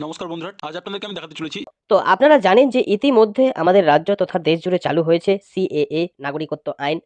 নমস্কার বন্ধুরা, আজ আপনাদেরকে আমি দেখাতে চলেছি। তো আপনারা জানেন যে ইতিমধ্যে আমাদের রাজ্য তথা দেশ জুড়ে চালু হয়েছে সিএএ নাগরিকত্ব আইন।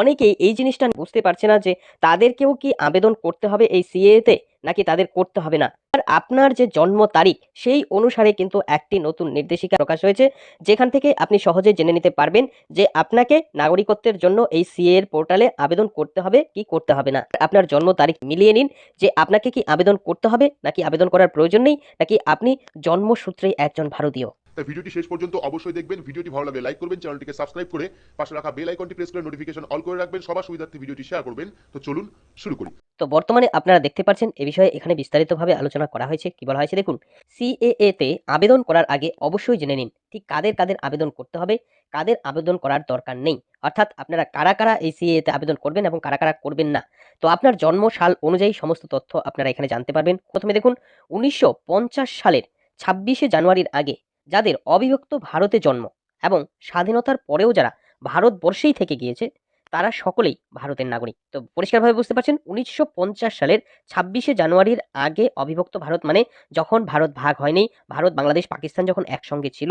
অনেকেই এই জিনিসটা বুঝতে পারছে না যে তাদেরকেও কি আবেদন করতে হবে এই সিএএতে নাকি তাদের করতে হবে না। আর আপনার যে জন্ম তারিখ, সেই অনুসারে কিন্তু একটি নতুন নির্দেশিকা প্রকাশ হয়েছে, যেখান থেকে আপনি সহজে জেনে নিতে পারবেন যে আপনাকে নাগরিকত্বের জন্য এই সিএ এর পোর্টালে আবেদন করতে হবে কি করতে হবে না। আপনার জন্ম তারিখ মিলিয়ে নিন যে আপনাকে কি আবেদন করতে হবে, নাকি আবেদন করার প্রয়োজন নেই, নাকি আপনি জন্মসূত্রেই একজন ভারতীয়। তাই ভিডিওটি শেষ পর্যন্ত অবশ্যই দেখবেন। ভিডিওটি ভালো লাগলে লাইক করবেন, চ্যানেলটিকে সাবস্ক্রাইব করে পাশে রাখা বেল আইকনটি প্রেস করে নোটিফিকেশন অল করে রাখবেন। সবার সুবিধার্থে ভিডিওটি শেয়ার করবেন। তো চলুন শুরু করি। তো বর্তমানে আপনারা দেখতে পাচ্ছেন এ বিষয়ে এখানে বিস্তারিতভাবে আলোচনা করা হয়েছে। কি বলা হয়েছে দেখুন সিএএ তে আবেদন করার আগে অবশ্যই জেনে নিন ঠিক কাদের কাদের আবেদন করতে হবে, কাদের আবেদন করার দরকার নেই। অর্থাৎ আপনারা কারা কারা এই সিএএ তে আবেদন করবেন এবং কারা কারা করবেন না। তো আপনার জন্ম সাল অনুযায়ী সমস্ত তথ্য আপনারা এখানে জানতে পারবেন। প্রথমে দেখুন, উনিশশো পঞ্চাশ সালের ছাব্বিশে জানুয়ারির আগে যাদের অবিভক্ত ভারতে জন্ম এবং স্বাধীনতার পরেও যারা ভারতবর্ষেই থেকে গিয়েছে, তারা সকলেই ভারতের নাগরিক। তো পরিষ্কারভাবে বুঝতে পারছেন, উনিশশো পঞ্চাশ সালের ছাব্বিশে জানুয়ারির আগে অবিভক্ত ভারত মানে যখন ভারত ভাগ হয়নি, ভারত, বাংলাদেশ, পাকিস্তান যখন একসঙ্গে ছিল,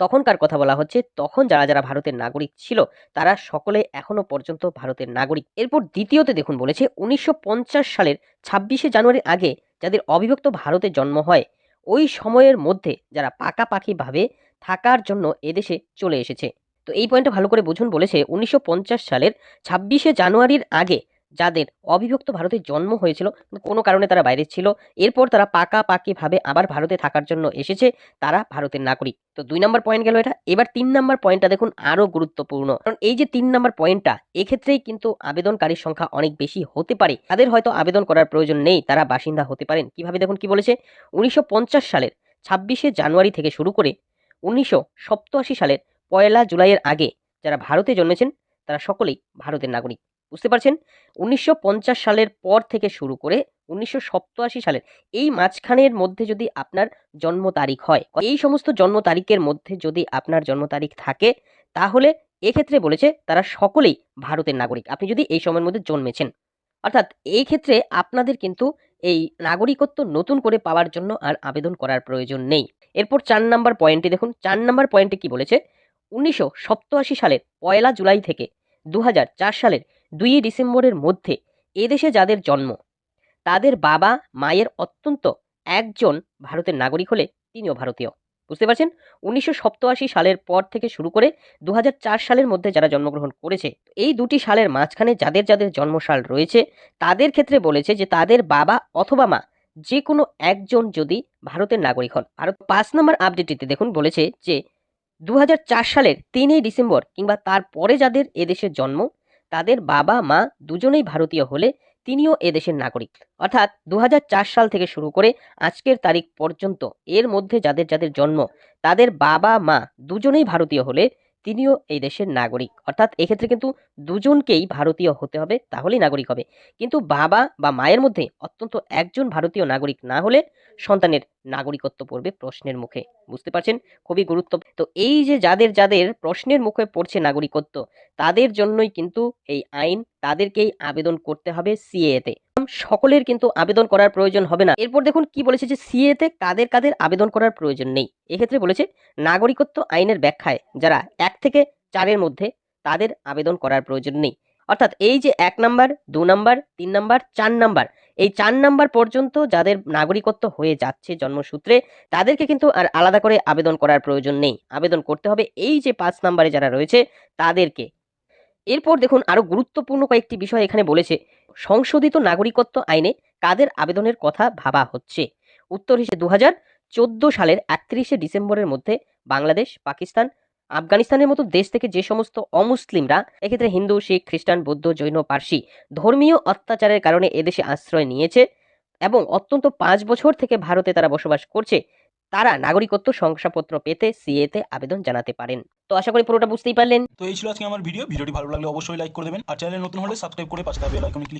তখনকার কথা বলা হচ্ছে, তখন যারা যারা ভারতের নাগরিক ছিল, তারা সকলে এখনও পর্যন্ত ভারতের নাগরিক। এরপর দ্বিতীয়তে দেখুন বলেছে, উনিশশো পঞ্চাশ সালের ছাব্বিশে জানুয়ারির আগে যাদের অবিভক্ত ভারতে জন্ম হয় ওই সময়ের মধ্যে যারা পাকাপাকিভাবে থাকার জন্য এদেশে চলে এসেছে। তো এই পয়েন্টটা ভালো করে বুঝুন বলেছে উনিশশো পঞ্চাশ সালের ছাব্বিশে জানুয়ারির আগে যাদের অবিভক্ত ভারতে জন্ম হয়েছিল, কোনো কারণে তারা বাইরে ছিল, এরপর তারা পাকাপাকিভাবে আবার ভারতে থাকার জন্য এসেছে, তারা ভারতের নাগরিক। তো দুই নম্বর পয়েন্ট গেল এটা। এবার তিন নম্বর পয়েন্টটা দেখুন আরও গুরুত্বপূর্ণ। কারণ এই যে তিন নম্বর পয়েন্টটা এক্ষেত্রেই কিন্তু আবেদনকারীর সংখ্যা অনেক বেশি হতে পারে। তাদের হয়তো আবেদন করার প্রয়োজন নেই, তারা বাসিন্দা হতে পারেন। কীভাবে দেখুন কি বলেছে? উনিশশো পঞ্চাশ সালের ছাব্বিশে জানুয়ারি থেকে শুরু করে উনিশশো সালের পয়লা জুলাইয়ের আগে যারা ভারতে জন্মেছেন, তারা সকলেই ভারতের নাগরিক। বুঝতে পারছেন? উনিশশো পঞ্চাশ সালের পর থেকে শুরু করে উনিশশো সালের এই মাঝখানের মধ্যে যদি আপনার জন্ম তারিখ হয়, এই সমস্ত জন্ম তারিখের মধ্যে যদি আপনার জন্ম তারিখ থাকে, তাহলে এক্ষেত্রে বলেছে তারা সকলেই ভারতের নাগরিক। আপনি যদি এই সময়ের মধ্যে জন্মেছেন, অর্থাৎ এই ক্ষেত্রে আপনাদের কিন্তু এই নাগরিকত্ব নতুন করে পাওয়ার জন্য আর আবেদন করার প্রয়োজন নেই। এরপর চার নাম্বার পয়েন্টে দেখুন, চার নাম্বার পয়েন্টে কি বলেছে? উনিশশো সালের পয়লা জুলাই থেকে দু হাজার চার সালের দুই ডিসেম্বরের মধ্যে এদেশে যাদের জন্ম, তাদের বাবা মায়ের অত্যন্ত একজন ভারতের নাগরিক হলে তিনিও ভারতীয়। বুঝতে পারছেন? উনিশশো সালের পর থেকে শুরু করে দু হাজার চার সালের মধ্যে যারা জন্মগ্রহণ করেছে, এই দুটি সালের মাঝখানে যাদের যাদের জন্মসাল রয়েছে, তাদের ক্ষেত্রে বলেছে যে তাদের বাবা অথবা মা যে কোনো একজন যদি ভারতের নাগরিক হন। ভারত পাঁচ নম্বর আপডেটটিতে দেখুন বলেছে যে দু হাজার চার সালের তিনই ডিসেম্বর কিংবা তারপরে যাদের এদেশের জন্ম তাদের বাবা মা দুজনেই ভারতীয় হলে তিনিও এদেশের নাগরিক। অর্থাৎ দু হাজার চার সাল থেকে শুরু করে আজকের তারিখ পর্যন্ত এর মধ্যে যাদের যাদের জন্ম, তাদের বাবা মা দুজনেই ভারতীয় হলে তিনিও এই দেশের নাগরিক। অর্থাৎ এক্ষেত্রে কিন্তু দুজনকেই ভারতীয় হতে হবে, তাহলেই নাগরিক হবে। কিন্তু বাবা বা মায়ের মধ্যে অত্যন্ত একজন ভারতীয় নাগরিক না হলে সন্তানের নাগরিকত্ব পড়বে প্রশ্নের মুখে। বুঝতে পারছেন? খুবই গুরুত্ব তো এই যে যাদের যাদের প্রশ্নের মুখে পড়ছে নাগরিকত্ব, তাদের জন্যই কিন্তু এই আইন, তাদেরকেই আবেদন করতে হবে সিএতে সকলের কিন্তু আবেদন করার প্রয়োজন হবে না। এরপর দেখুন কি বলেছে যে সিএতে কাদের কাদের আবেদন করার প্রয়োজন নেই। এক্ষেত্রে বলেছে নাগরিকত্ব আইনের ব্যাখ্যায় যারা এক থেকে চারের মধ্যে তাদের আবেদন করার প্রয়োজন নেই। অর্থাৎ এই যে এক নাম্বার, দু নাম্বার, তিন নাম্বার, চার নাম্বার, এই চার নাম্বার পর্যন্ত যাদের নাগরিকত্ব হয়ে যাচ্ছে জন্মসূত্রে, তাদেরকে কিন্তু আর আলাদা করে আবেদন করার প্রয়োজন নেই। আবেদন করতে হবে এই যে পাঁচ নাম্বারে যারা রয়েছে, তাদেরকে। এরপর দেখুন আরও গুরুত্বপূর্ণ কয়েকটি বিষয় এখানে বলেছে। সংশোধিত নাগরিকত্ব আইনে কাদের আবেদনের কথা ভাবা হচ্ছে? উত্তর হিসেবে দু চোদ্দ সালের একত্রিশে ডিসেম্বরের মধ্যে বাংলাদেশ, পাকিস্তান, আফগানিস্তানের মতো দেশ থেকে যে সমস্ত অমুসলিমরা, এক্ষেত্রে হিন্দু, শিখ, খ্রিস্টান, বৌদ্ধ, জৈন, পার্সি, ধর্মীয় অত্যাচারের কারণে এদেশে আশ্রয় নিয়েছে এবং অত্যন্ত পাঁচ বছর থেকে ভারতে তারা বসবাস করছে, তারা নাগরিকত্ব শংসাপত্র পেতে সিএতে আবেদন জানাতে পারেন। তো আশা করি পুরোটা বুঝতেই পারলেন। তো এই ছিল আজকে আমার ভিডিও। ভিডিওটি ভালো লাগলে অবশ্যই লাইক করে দেবেন। আর চ্যানেলে নতুন হলে সাবস্ক্রাইব করে পাশে বেল আইকনে ক্লিক